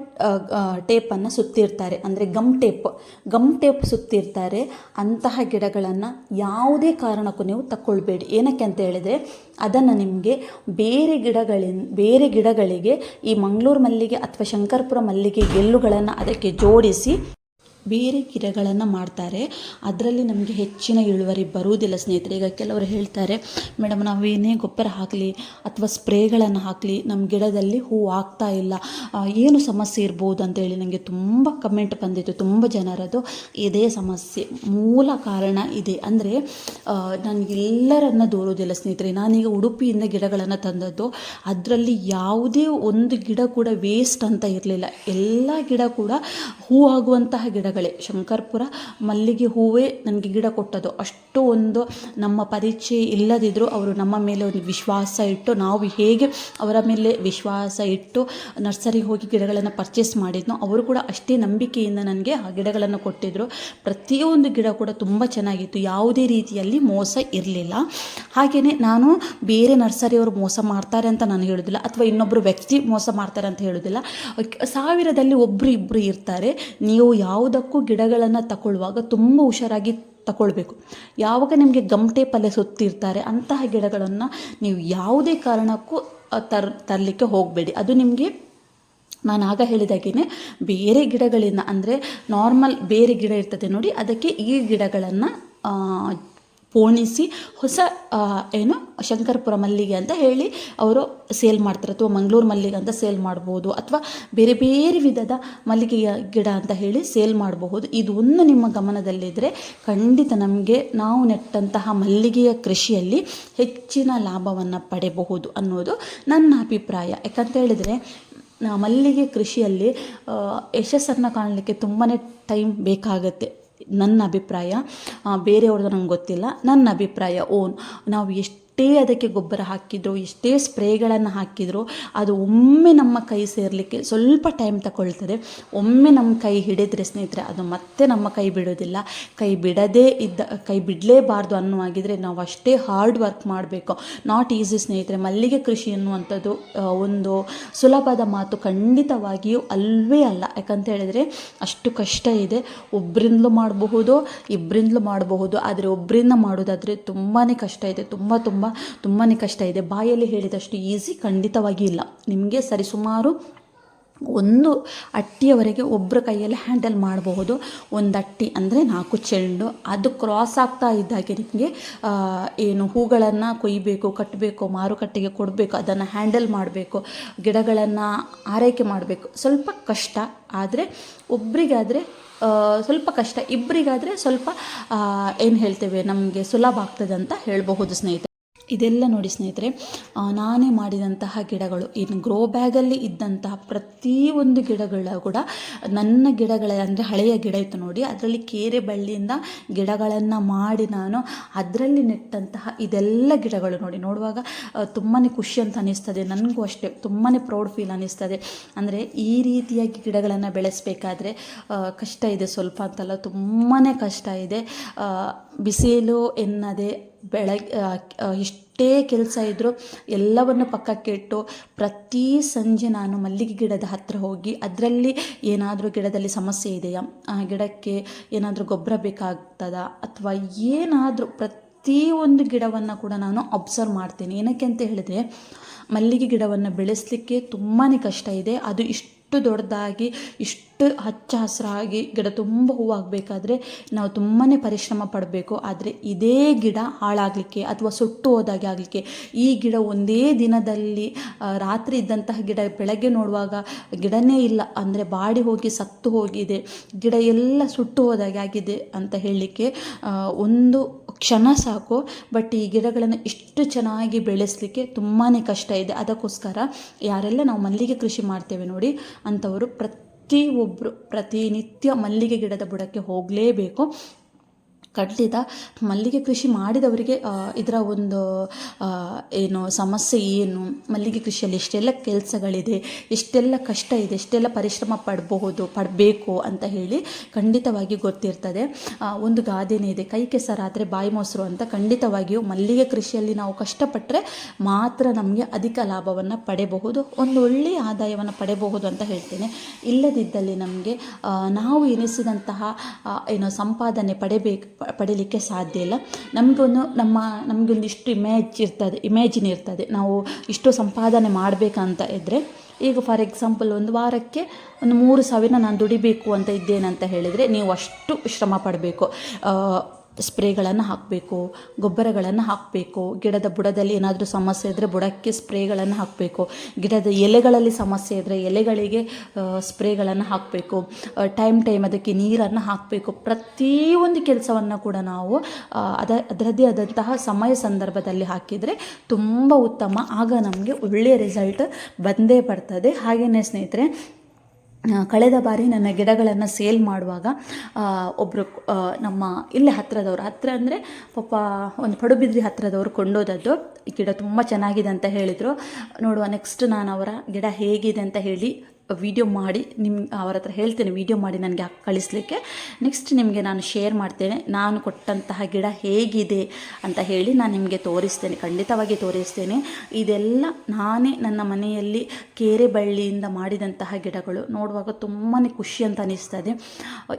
ಟೇಪನ್ನು ಸುತ್ತಿರ್ತಾರೆ. ಅಂದರೆ ಗಮ್ ಟೇಪ್ ಗಮ್ ಟೇಪ್ ಸುತ್ತಿರ್ತಾರೆ. ಅಂತಹ ಗಿಡಗಳನ್ನು ಯಾವುದೇ ಕಾರಣಕ್ಕೂ ನೀವು ತಕ್ಕೊಳ್ಬೇಡಿ. ಏನಕ್ಕೆ ಅಂತ ಹೇಳಿದರೆ, ಅದನ್ನು ನಿಮಗೆ ಬೇರೆ ಗಿಡಗಳಿಂದ, ಬೇರೆ ಗಿಡಗಳಿಗೆ, ಈ ಮಂಗಳೂರು ಮಲ್ಲಿಗೆ ಅಥವಾ ಶಂಕರಪುರ ಮಲ್ಲಿಗೆ ಗೆಲ್ಲುಗಳನ್ನು ಅದಕ್ಕೆ ಜೋಡಿಸಿ ಬೇರೆ ಗಿಡಗಳನ್ನು ಮಾಡ್ತಾರೆ. ಅದರಲ್ಲಿ ನಮಗೆ ಹೆಚ್ಚಿನ ಇಳುವರಿ ಬರುವುದಿಲ್ಲ ಸ್ನೇಹಿತರೆ. ಈಗ ಕೆಲವರು ಹೇಳ್ತಾರೆ, ಮೇಡಮ್, ನಾವು ಏನೇ ಗೊಬ್ಬರ ಹಾಕಲಿ ಅಥವಾ ಸ್ಪ್ರೇಗಳನ್ನು ಹಾಕಲಿ ನಮ್ಮ ಗಿಡದಲ್ಲಿ ಹೂ ಆಗ್ತಾ ಇಲ್ಲ. ಏನು ಸಮಸ್ಯೆ ಇರ್ಬೋದು? ಅಂತೇಳಿ ನನಗೆ ತುಂಬ ಕಮೆಂಟ್ ಬಂದಿತ್ತು. ತುಂಬ ಜನರದು ಇದೇ ಸಮಸ್ಯೆ. ಮೂಲ ಕಾರಣ ಇದೆ. ಅಂದರೆ ನಾನು ಎಲ್ಲರನ್ನ ದೂರೋದಿಲ್ಲ ಸ್ನೇಹಿತರೆ. ನಾನೀಗ ಉಡುಪಿಯಿಂದ ಗಿಡಗಳನ್ನು ತಂದದ್ದು. ಅದರಲ್ಲಿ ಯಾವುದೇ ಒಂದು ಗಿಡ ಕೂಡ ವೇಸ್ಟ್ ಅಂತ ಇರಲಿಲ್ಲ. ಎಲ್ಲ ಗಿಡ ಕೂಡ ಹೂ ಆಗುವಂತಹ ಗಿಡಗಳೇ, ಶಂಕರ್ಪುರ ಮಲ್ಲಿಗೆ ಹೂವೇ ನನಗೆ ಗಿಡ ಕೊಟ್ಟದು ಅಷ್ಟು ಒಂದು ನಮ್ಮ ಪರಿಚಯ ಇಲ್ಲದಿದ್ದರೂ ಅವರು ನಮ್ಮ ಮೇಲೆ ಒಂದು ವಿಶ್ವಾಸ ಇಟ್ಟು, ನಾವು ಹೇಗೆ ಅವರ ಮೇಲೆ ವಿಶ್ವಾಸ ಇಟ್ಟು ನರ್ಸರಿಗೆ ಹೋಗಿ ಗಿಡಗಳನ್ನು ಪರ್ಚೇಸ್ ಮಾಡಿದ್ನೋ, ಅವರು ಕೂಡ ಅಷ್ಟೇ ನಂಬಿಕೆಯಿಂದ ನನಗೆ ಆ ಗಿಡಗಳನ್ನು ಕೊಟ್ಟಿದ್ದರು ಪ್ರತಿಯೊಂದು ಗಿಡ ಕೂಡ ತುಂಬ ಚೆನ್ನಾಗಿತ್ತು. ಯಾವುದೇ ರೀತಿಯಲ್ಲಿ ಮೋಸ ಇರಲಿಲ್ಲ. ಹಾಗೆಯೇ ನಾನು ಬೇರೆ ನರ್ಸರಿಯವರು ಮೋಸ ಮಾಡ್ತಾರೆ ಅಂತ ನಾನು ಹೇಳೋದಿಲ್ಲ, ಅಥವಾ ಇನ್ನೊಬ್ಬರು ವ್ಯಕ್ತಿ ಮೋಸ ಮಾಡ್ತಾರೆ ಅಂತ ಹೇಳೋದಿಲ್ಲ. ಸಾವಿರದಲ್ಲಿ ಒಬ್ಬರು ಇಬ್ಬರು ಇರ್ತಾರೆ. ನೀವು ಯಾವುದಕ್ಕೂ ಗಿಡಗಳನ್ನು ತಗೊಳ್ಳುವಾಗ ತುಂಬ ಹುಷಾರಾಗಿ ತಗೊಳ್ಬೇಕು. ಯಾವಾಗ ನಿಮಗೆ ಗಮಟೆ ಪಲ್ಲೆ ಸುತ್ತಿರ್ತಾರೆ ಅಂತಹ ಗಿಡಗಳನ್ನು ನೀವು ಯಾವುದೇ ಕಾರಣಕ್ಕೂ ತರ್, ತರಲಿಕ್ಕೆ ಹೋಗಬೇಡಿ. ಅದು ನಿಮಗೆ ನಾನು ಆಗ ಹೇಳಿದಾಗೇ ಬೇರೆ ಗಿಡಗಳಿಂದ ಅಂದರೆ ನಾರ್ಮಲ್ ಬೇರೆ ಗಿಡ ಇರ್ತದೆ ನೋಡಿ, ಅದಕ್ಕೆ ಈ ಗಿಡಗಳನ್ನು ಪೋಣಿಸಿ ಹೊಸ ಏನು, ಶಂಕರಪುರ ಮಲ್ಲಿಗೆ ಅಂತ ಹೇಳಿ ಅವರು ಸೇಲ್ ಮಾಡ್ತಾರೆ ಅಥವಾ ಮಂಗಳೂರು ಮಲ್ಲಿಗೆ ಅಂತ ಸೇಲ್ ಮಾಡ್ಬೋದು ಅಥವಾ ಬೇರೆ ಬೇರೆ ವಿಧದ ಮಲ್ಲಿಗೆಯ ಗಿಡ ಅಂತ ಹೇಳಿ ಸೇಲ್ ಮಾಡಬಹುದು. ಇದು ಒಂದು ನಿಮ್ಮ ಗಮನದಲ್ಲಿದ್ದರೆ ಖಂಡಿತ ನಮಗೆ ನಾವು ನೆಟ್ಟಂತಹ ಮಲ್ಲಿಗೆಯ ಕೃಷಿಯಲ್ಲಿ ಹೆಚ್ಚಿನ ಲಾಭವನ್ನು ಪಡೆಯಬಹುದು ಅನ್ನೋದು ನನ್ನ ಅಭಿಪ್ರಾಯ. ಯಾಕಂತ ಹೇಳಿದರೆ ಮಲ್ಲಿಗೆ ಕೃಷಿಯಲ್ಲಿ ಯಶಸ್ಸನ್ನು ಕಾಣಲಿಕ್ಕೆ ತುಂಬಾ ಟೈಮ್ ಬೇಕಾಗತ್ತೆ. ನನ್ನ ಅಭಿಪ್ರಾಯ. ಬೇರೆಯವ್ರದ್ದು ನಂಗೆ ಗೊತ್ತಿಲ್ಲ. ನನ್ನ ಅಭಿಪ್ರಾಯ ಓನ್ ನಾವು ಎಷ್ಟೇ ಅದಕ್ಕೆ ಗೊಬ್ಬರ ಹಾಕಿದ್ರು, ಎಷ್ಟೇ ಸ್ಪ್ರೇಗಳನ್ನು ಹಾಕಿದ್ರು, ಅದು ಒಮ್ಮೆ ನಮ್ಮ ಕೈ ಸೇರಲಿಕ್ಕೆ ಸ್ವಲ್ಪ ಟೈಮ್ ತಗೊಳ್ತದೆ. ಒಮ್ಮೆ ನಮ್ಮ ಕೈ ಹಿಡಿದ್ರೆ ಸ್ನೇಹಿತರೆ, ಅದು ಮತ್ತೆ ನಮ್ಮ ಕೈ ಬಿಡೋದಿಲ್ಲ. ಕೈ ಬಿಡದೇ ಇದ್ದ, ಕೈ ಬಿಡಲೇಬಾರ್ದು ಅನ್ನುವಾಗಿದ್ರೆ ನಾವು ಅಷ್ಟೇ ಹಾರ್ಡ್ ವರ್ಕ್ ಮಾಡಬೇಕು. ನಾಟ್ ಈಸಿ ಸ್ನೇಹಿತರೆ, ಮಲ್ಲಿಗೆ ಕೃಷಿ ಎನ್ನುವಂಥದ್ದು ಒಂದು ಸುಲಭದ ಮಾತು ಖಂಡಿತವಾಗಿಯೂ ಅಲ್ವೇ ಅಲ್ಲ. ಯಾಕಂತ ಹೇಳಿದರೆ ಅಷ್ಟು ಕಷ್ಟ ಇದೆ. ಒಬ್ಬರಿಂದಲೂ ಮಾಡಬಹುದು ಇಬ್ಬರಿಂದಲೂ ಮಾಡಬಹುದು, ಆದರೆ ಒಬ್ಬರಿಂದ ಮಾಡೋದಾದರೆ ತುಂಬಾ ಕಷ್ಟ ಇದೆ. ತುಂಬ ತುಂಬ ತುಂಬಾ ಕಷ್ಟ ಇದೆ. ಬಾಯಲ್ಲಿ ಹೇಳಿದಷ್ಟು ಈಸಿ ಖಂಡಿತವಾಗಿ ಇಲ್ಲ. ನಿಮಗೆ ಸರಿಸುಮಾರು ಒಂದು ಅಟ್ಟಿಯವರೆಗೆ ಒಬ್ಬರ ಕೈಯಲ್ಲಿ ಹ್ಯಾಂಡಲ್ ಮಾಡಬಹುದು. ಒಂದು ಅಟ್ಟಿ ಅಂದರೆ ನಾಲ್ಕು ಚೆಂಡು. ಅದು ಕ್ರಾಸ್ ಆಗ್ತಾ ಇದ್ದಾಗೆ ನಿಮಗೆ ಏನು ಹೂಗಳನ್ನು ಕೊಯ್ಯಬೇಕು ಕಟ್ಟಬೇಕು ಮಾರುಕಟ್ಟೆಗೆ ಕೊಡಬೇಕು, ಅದನ್ನು ಹ್ಯಾಂಡಲ್ ಮಾಡಬೇಕು, ಗಿಡಗಳನ್ನು ಆರೈಕೆ ಮಾಡಬೇಕು. ಸ್ವಲ್ಪ ಕಷ್ಟ. ಆದರೆ ಒಬ್ಬರಿಗಾದರೆ ಸ್ವಲ್ಪ ಕಷ್ಟ. ಇಬ್ಬರಿಗಾದರೆ ಸ್ವಲ್ಪ ಏನು ಹೇಳ್ತೇವೆ, ನಮಗೆ ಸುಲಭ ಆಗ್ತದೆ ಅಂತ ಹೇಳಬಹುದು ಸ್ನೇಹಿತರೆ. ಇದೆಲ್ಲ ನೋಡಿ ಸ್ನೇಹಿತರೆ ನಾನೇ ಮಾಡಿದಂತಹ ಗಿಡಗಳು ಇನ್ನು ಗ್ರೋ ಬ್ಯಾಗಲ್ಲಿ ಇದ್ದಂತಹ ಪ್ರತಿಯೊಂದು ಗಿಡಗಳ ಕೂಡ ನನ್ನ ಗಿಡಗಳ, ಅಂದರೆ ಹಳೆಯ ಗಿಡ ಇತ್ತು ನೋಡಿ, ಅದರಲ್ಲಿ ಕೇರೆ ಬಳ್ಳಿಯಿಂದ ಗಿಡಗಳನ್ನು ಮಾಡಿ ನಾನು ಅದರಲ್ಲಿ ನೆಟ್ಟಂತಹ ಇದೆಲ್ಲ ಗಿಡಗಳು ನೋಡಿ. ನೋಡುವಾಗ ತುಂಬಾ ಖುಷಿ ಅಂತ ಅನ್ನಿಸ್ತದೆ, ನನಗೂ ಅಷ್ಟೇ ತುಂಬಾ ಪ್ರೌಡ್ ಫೀಲ್ ಅನ್ನಿಸ್ತದೆ. ಅಂದರೆ ಈ ರೀತಿಯಾಗಿ ಗಿಡಗಳನ್ನು ಬೆಳೆಸಬೇಕಾದ್ರೆ ಕಷ್ಟ ಇದೆ ಸ್ವಲ್ಪ ಅಂತಲ್ಲ ತುಂಬಾ ಕಷ್ಟ ಇದೆ. ಬಿಸಿಲು ಎನ್ನದೆ ಬೆಳಗ್ಗೆ ಎಷ್ಟೇ ಕೆಲಸ ಇದ್ದರೂ ಎಲ್ಲವನ್ನು ಪಕ್ಕಕ್ಕೆ ಇಟ್ಟು ಪ್ರತಿ ಸಂಜೆ ನಾನು ಮಲ್ಲಿಗೆ ಗಿಡದ ಹತ್ತಿರ ಹೋಗಿ ಅದರಲ್ಲಿ ಏನಾದರೂ ಗಿಡದಲ್ಲಿ ಸಮಸ್ಯೆ ಇದೆಯಾ? ಆ, ಗಿಡಕ್ಕೆ ಏನಾದರೂ ಗೊಬ್ಬರ ಬೇಕಾಗ್ತದಾ? ಅಥವಾ ಏನಾದರೂ ಪ್ರತಿ ಒಂದು ಗಿಡವನ್ನು ಕೂಡ ನಾನು ಅಬ್ಸರ್ವ್ ಮಾಡ್ತೀನಿ. ಏನಕ್ಕೆ ಅಂತ ಹೇಳಿದರೆ, ಮಲ್ಲಿಗೆ ಗಿಡವನ್ನು ಬೆಳೆಸಲಿಕ್ಕೆ ತುಂಬಾ ಕಷ್ಟ ಇದೆ. ಅದು ಇಷ್ಟು ದೊಡ್ಡದಾಗಿ, ಇಷ್ಟು ಹಚ್ಚ ಹಸಿರಾಗಿ ಗಿಡ ತುಂಬ ಹೂವಾಗಬೇಕಾದ್ರೆ ನಾವು ತುಂಬಾ ಪರಿಶ್ರಮ ಪಡಬೇಕು. ಆದರೆ ಇದೇ ಗಿಡ ಹಾಳಾಗಲಿಕ್ಕೆ ಅಥವಾ ಸುಟ್ಟು ಹೋದಾಗೆ ಆಗಲಿಕ್ಕೆ ಈ ಗಿಡ ಒಂದೇ ದಿನದಲ್ಲಿ ರಾತ್ರಿ ಇದ್ದಂತಹ ಗಿಡ ಬೆಳಗ್ಗೆ ನೋಡುವಾಗ ಗಿಡನೇ ಇಲ್ಲ. ಅಂದರೆ ಬಾಡಿ ಹೋಗಿ ಸತ್ತು ಹೋಗಿದೆ. ಗಿಡ ಎಲ್ಲ ಸುಟ್ಟು ಹೋದಾಗೆ ಆಗಿದೆ ಅಂತ ಹೇಳಲಿಕ್ಕೆ ಒಂದು ಕ್ಷಣ ಸಾಕು. ಬಟ್ ಈ ಗಿಡಗಳನ್ನು ಇಷ್ಟು ಚೆನ್ನಾಗಿ ಬೆಳೆಸಲಿಕ್ಕೆ ತುಂಬಾ ಕಷ್ಟ ಇದೆ. ಅದಕ್ಕೋಸ್ಕರ ಯಾರೆಲ್ಲ ನಾವು ಮಲ್ಲಿಗೆ ಕೃಷಿ ಮಾಡ್ತೇವೆ ನೋಡಿ, ಅಂಥವರು ಪ್ರತಿಯೊಬ್ಬರು ಪ್ರತಿನಿತ್ಯ ಮಲ್ಲಿಗೆ ಗಿಡದ ಬುಡಕ್ಕೆ ಹೋಗಲೇಬೇಕು. ಖಂಡಿತ ಮಲ್ಲಿಗೆ ಕೃಷಿ ಮಾಡಿದವರಿಗೆ ಇದರ ಒಂದು ಏನು ಸಮಸ್ಯೆ ಏನು? ಮಲ್ಲಿಗೆ ಕೃಷಿಯಲ್ಲಿ ಎಷ್ಟೆಲ್ಲ ಕೆಲಸಗಳಿದೆ, ಎಷ್ಟೆಲ್ಲ ಕಷ್ಟ ಇದೆ, ಎಷ್ಟೆಲ್ಲ ಪರಿಶ್ರಮ ಪಡಬಹುದು, ಪಡಬೇಕು ಅಂತ ಹೇಳಿ ಖಂಡಿತವಾಗಿ ಗೊತ್ತಿರ್ತದೆ. ಒಂದು ಗಾದೆನೇ ಇದೆ, ಕೈ ಕೆಸರಾದರೆ ಬಾಯಿ ಮೊಸರು ಅಂತ ಖಂಡಿತವಾಗಿಯೂ ಮಲ್ಲಿಗೆ ಕೃಷಿಯಲ್ಲಿ ನಾವು ಕಷ್ಟಪಟ್ಟರೆ ಮಾತ್ರ ನಮಗೆ ಅಧಿಕ ಲಾಭವನ್ನು ಪಡೆಯಬಹುದು ಒಂದು ಒಳ್ಳೆಯ ಆದಾಯವನ್ನು ಪಡೆಯಬಹುದು ಅಂತ ಹೇಳ್ತೇನೆ. ಇಲ್ಲದಿದ್ದಲ್ಲಿ ನಮಗೆ ನಾವು ಎನಿಸಿದಂತಹ ಏನು ಸಂಪಾದನೆ ಪಡೆಬೇಕು ಪ- ಪಡೀಲಿಕ್ಕೆ ಸಾಧ್ಯ ಇಲ್ಲ. ನಮಗೊಂದು, ನಮ್ಮ ನಮಗೊಂದಿಷ್ಟು ಇಮೇಜ್ ಇರ್ತದೆ ಇಮೇಜಿನ್ ಇರ್ತದೆ. ನಾವು ಇಷ್ಟು ಸಂಪಾದನೆ ಮಾಡಬೇಕಂತ ಇದ್ದರೆ ಈಗ ಫಾರ್ ಎಕ್ಸಾಂಪಲ್ ಒಂದು ವಾರಕ್ಕೆ ಒಂದು ಮೂರು ಸಾವಿರ ನಾನು ದುಡಿಬೇಕು ಅಂತ ಇದ್ದೇನೆ ಅಂತ ಹೇಳಿದರೆ, ನೀವು ಅಷ್ಟು ಶ್ರಮ ಪಡಬೇಕು. ಸ್ಪ್ರೇಗಳನ್ನು ಹಾಕಬೇಕು, ಗೊಬ್ಬರಗಳನ್ನು ಹಾಕಬೇಕು, ಗಿಡದ ಬುಡದಲ್ಲಿ ಏನಾದರೂ ಸಮಸ್ಯೆ ಇದ್ದರೆ ಬುಡಕ್ಕೆ ಸ್ಪ್ರೇಗಳನ್ನು ಹಾಕಬೇಕು, ಗಿಡದ ಎಲೆಗಳಲ್ಲಿ ಸಮಸ್ಯೆ ಇದ್ದರೆ ಎಲೆಗಳಿಗೆ ಸ್ಪ್ರೇಗಳನ್ನು ಹಾಕಬೇಕು ಟೈಮ್ ಟೈಮ್ ಅದಕ್ಕೆ ನೀರನ್ನು ಹಾಕಬೇಕು. ಪ್ರತಿಯೊಂದು ಕೆಲಸವನ್ನು ಕೂಡ ನಾವು ಅದ, ಅದರದ್ದೇ ಆದಂತಹ ಸಮಯ ಸಂದರ್ಭದಲ್ಲಿ ಹಾಕಿದರೆ ತುಂಬ ಉತ್ತಮ. ಆಗ ನಮಗೆ ಒಳ್ಳೆಯ ರಿಸಲ್ಟ್ ಬಂದೇ ಬರ್ತದೆ. ಹಾಗೆಯೇ ಸ್ನೇಹಿತರೆ ಕಳೆದ ಬಾರಿ ನನ್ನ ಗಿಡಗಳನ್ನು ಸೇಲ್ ಮಾಡುವಾಗ ಒಬ್ಬರು ನಮ್ಮ ಇಲ್ಲೇ ಹತ್ತಿರದವ್ರು ಹತ್ತಿರ ಅಂದರೆ ಪಾಪ ಒಂದು ಪಡುಬಿದ್ರಿ ಹತ್ತಿರದವ್ರು ಕೊಂಡೋದದ್ದು. ಈ ಗಿಡ ತುಂಬ ಚೆನ್ನಾಗಿದೆ ಅಂತ ಹೇಳಿದರು. ನೋಡುವ ನೆಕ್ಸ್ಟ್ ನಾನು ಅವರ ಗಿಡ ಹೇಗಿದೆ ಅಂತ ಹೇಳಿ ವಿಡಿಯೋ ಮಾಡಿ ನಿಮ್ಮ ಅವರ ಹತ್ರ ಹೇಳ್ತೇನೆ ವಿಡಿಯೋ ಮಾಡಿ ನನಗೆ ಕಳಿಸ್ಲಿಕ್ಕೆ. ನೆಕ್ಸ್ಟ್ ನಿಮಗೆ ನಾನು ಶೇರ್ ಮಾಡ್ತೇನೆ, ನಾನು ಕೊಟ್ಟಂತಹ ಗಿಡ ಹೇಗಿದೆ ಅಂತ ಹೇಳಿ ನಾನು ನಿಮಗೆ ತೋರಿಸ್ತೇನೆ, ಖಂಡಿತವಾಗಿ ತೋರಿಸ್ತೇನೆ. ಇದೆಲ್ಲ ನಾನೇ ನನ್ನ ಮನೆಯಲ್ಲಿ ಕೇರೆ ಬಳ್ಳಿಯಿಂದ ಮಾಡಿದಂತಹ ಗಿಡಗಳು. ನೋಡುವಾಗ ತುಂಬಾ ಖುಷಿ ಅಂತ ಅನಿಸ್ತದೆ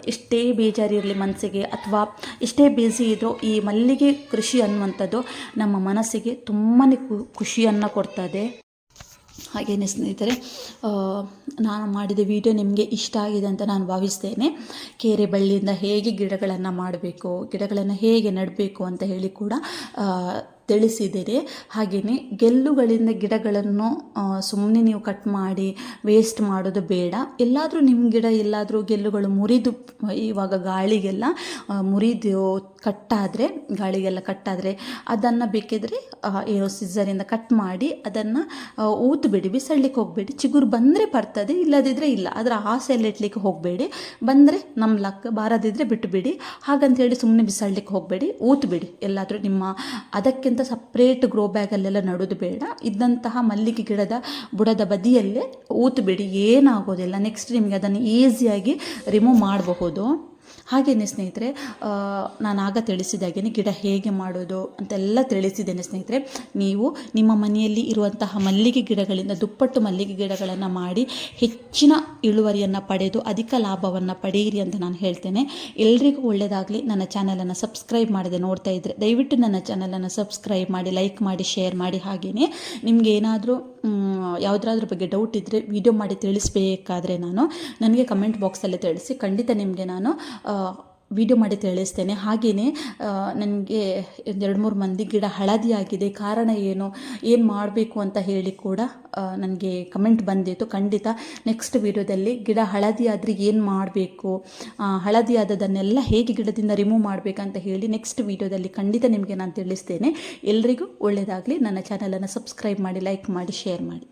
ಎಷ್ಟೇ ಬೇಜಾರಿರಲಿ ಮನಸ್ಸಿಗೆ ಅಥವಾ ಎಷ್ಟೇ ಬ್ಯುಸಿ ಇದ್ದರೂ ಈ ಮಲ್ಲಿಗೆ ಕೃಷಿ ಅನ್ನುವಂಥದ್ದು ನಮ್ಮ ಮನಸ್ಸಿಗೆ ತುಂಬಾ ಖುಷಿಯನ್ನು ಕೊಡ್ತದೆ ಹಾಗೆಯೇ ಸ್ನೇಹಿತರೆ ನಾನು ಮಾಡಿದ ವಿಡಿಯೋ ನಿಮಗೆ ಇಷ್ಟ ಆಗಿದೆ ಅಂತ ನಾನು ಭಾವಿಸ್ತೇನೆ. ಕೆರೆ ಬಳ್ಳಿಯಿಂದ ಹೇಗೆ ಗಿಡಗಳನ್ನು ಮಾಡಬೇಕು, ಗಿಡಗಳನ್ನು ಹೇಗೆ ನೆಡಬೇಕು ಅಂತ ಹೇಳಿ ಕೂಡ ತಿಳಿಸಿದ್ದೀರಿ ಹಾಗೆಯೇ ಗೆಲ್ಲುಗಳಿಂದ ಗಿಡಗಳನ್ನು ಸುಮ್ಮನೆ ನೀವು ಕಟ್ ಮಾಡಿ ವೇಸ್ಟ್ ಮಾಡೋದು ಬೇಡ. ಎಲ್ಲಾದರೂ ನಿಮ್ಮ ಗಿಡ, ಎಲ್ಲಾದರೂ ಗೆಲ್ಲುಗಳು ಮುರಿದು, ಇವಾಗ ಗಾಳಿಗೆಲ್ಲ ಮುರಿದು ಕಟ್ಟಾದರೆ, ಗಾಳಿಗೆಲ್ಲ ಕಟ್ಟಾದರೆ ಅದನ್ನು ಬೇಕಿದ್ರೆ ಏನೋ ಸಿಝರಿಂದ ಕಟ್ ಮಾಡಿ ಅದನ್ನು ಊತು ಬಿಡಿ ಬಿಸಾಡ್ಲಿಕ್ಕೆ ಹೋಗಬೇಡಿ. ಚಿಗುರು ಬಂದರೆ ಬರ್ತದೆ ಇಲ್ಲದಿದ್ದರೆ ಇಲ್ಲ. ಅದರ ಆಸೆಯಲ್ಲಿ ಇಡ್ಲಿಕ್ಕೆ ಹೋಗಬೇಡಿ. ಬಂದರೆ ನಮ್ಮ ಲಕ್ ಬಾರದಿದ್ದರೆ ಬಿಟ್ಟು ಬಿಡಿ ಹಾಗಂತೇಳಿ ಸುಮ್ಮನೆ ಬಿಸಾಡ್ಲಿಕ್ಕೆ ಹೋಗಬೇಡಿ. ಊತು ಬಿಡಿ ಎಲ್ಲಾದರೂ ನಿಮ್ಮ ಅದಕ್ಕಿಂತ ಸಪ್ರೇಟ್ ಗ್ರೋ ಬ್ಯಾಗಲ್ಲೆಲ್ಲ ನಡೋದು ಬೇಡ. ಇದ್ದಂತಹ ಮಲ್ಲಿಗೆ ಗಿಡದ ಬುಡದ ಬದಿಯಲ್ಲೇ ಊತು ಬಿಡಿ ಏನಾಗೋದಿಲ್ಲ. ನೆಕ್ಸ್ಟ್ ನಿಮಗೆ ಅದನ್ನು ಈಸಿಯಾಗಿ ರಿಮೂವ್ ಮಾಡಬಹುದು. ಹಾಗೆಯೇ ಸ್ನೇಹಿತರೆ ನಾನು ಆಗ ತಿಳಿಸಿದಾಗೇನೆ ಗಿಡ ಹೇಗೆ ಮಾಡೋದು ಅಂತೆಲ್ಲ ತಿಳಿಸಿದ್ದೇನೆ ಸ್ನೇಹಿತರೆ. ನೀವು ನಿಮ್ಮ ಮನೆಯಲ್ಲಿ ಇರುವಂತಹ ಮಲ್ಲಿಗೆ ಗಿಡಗಳಿಂದ ದುಪ್ಪಟ್ಟು ಮಲ್ಲಿಗೆ ಗಿಡಗಳನ್ನು ಮಾಡಿ ಹೆಚ್ಚಿನ ಇಳುವರಿಯನ್ನು ಪಡೆದು ಅಧಿಕ ಲಾಭವನ್ನು ಪಡೆಯಿರಿ ಅಂತ ನಾನು ಹೇಳ್ತೇನೆ. ಎಲ್ರಿಗೂ ಒಳ್ಳೆಯದಾಗಲಿ ನನ್ನ ಚಾನಲನ್ನು ಸಬ್ಸ್ಕ್ರೈಬ್ ಮಾಡದೆ ನೋಡ್ತಾ ಇದ್ದರೆ ದಯವಿಟ್ಟು ನನ್ನ ಚಾನಲನ್ನು ಸಬ್ಸ್ಕ್ರೈಬ್ ಮಾಡಿ, ಲೈಕ್ ಮಾಡಿ, ಶೇರ್ ಮಾಡಿ ಹಾಗೆಯೇ ನಿಮಗೆ ಏನಾದರೂ ಯಾವುದಾದ್ರ ಬಗ್ಗೆ ಡೌಟ್ ಇದ್ದರೆ ವಿಡಿಯೋ ಮಾಡಿ ತಿಳಿಸ್ಬೇಕಾದ್ರೆ ನಾನು ನನಗೆ ಕಮೆಂಟ್ ಬಾಕ್ಸಲ್ಲಿ ತಿಳಿಸಿ, ಖಂಡಿತ ನಿಮಗೆ ನಾನು ವಿಡಿಯೋ ಮಾಡಿ ತಿಳಿಸ್ತೇನೆ. ಹಾಗೆಯೇ ನನಗೆ ಒಂದೆರಡು ಮೂರು ಮಂದಿ ಗಿಡ ಹಳದಿ ಆಗಿದೆ, ಕಾರಣ ಏನು ಏನು ಮಾಡಬೇಕು ಅಂತ ಹೇಳಿ ಕೂಡ ನನಗೆ ಕಮೆಂಟ್ ಬಂದಿತ್ತು. ಖಂಡಿತ ನೆಕ್ಸ್ಟ್ ವಿಡಿಯೋದಲ್ಲಿ ಗಿಡ ಹಳದಿ ಆದರೆ ಏನು ಮಾಡಬೇಕು ಹಳದಿ ಆದದನ್ನೆಲ್ಲ ಹೇಗೆ ಗಿಡದಿಂದ ರಿಮೂವ್ ಮಾಡಬೇಕಂತ ಹೇಳಿ ನೆಕ್ಸ್ಟ್ ವಿಡಿಯೋದಲ್ಲಿ ಖಂಡಿತ ನಿಮಗೆ ನಾನು ತಿಳಿಸ್ತೇನೆ. ಎಲ್ರಿಗೂ ಒಳ್ಳೆಯದಾಗಲಿ ನನ್ನ ಚಾನಲನ್ನು ಸಬ್ಸ್ಕ್ರೈಬ್ ಮಾಡಿ ಲೈಕ್ ಮಾಡಿ ಶೇರ್ ಮಾಡಿ.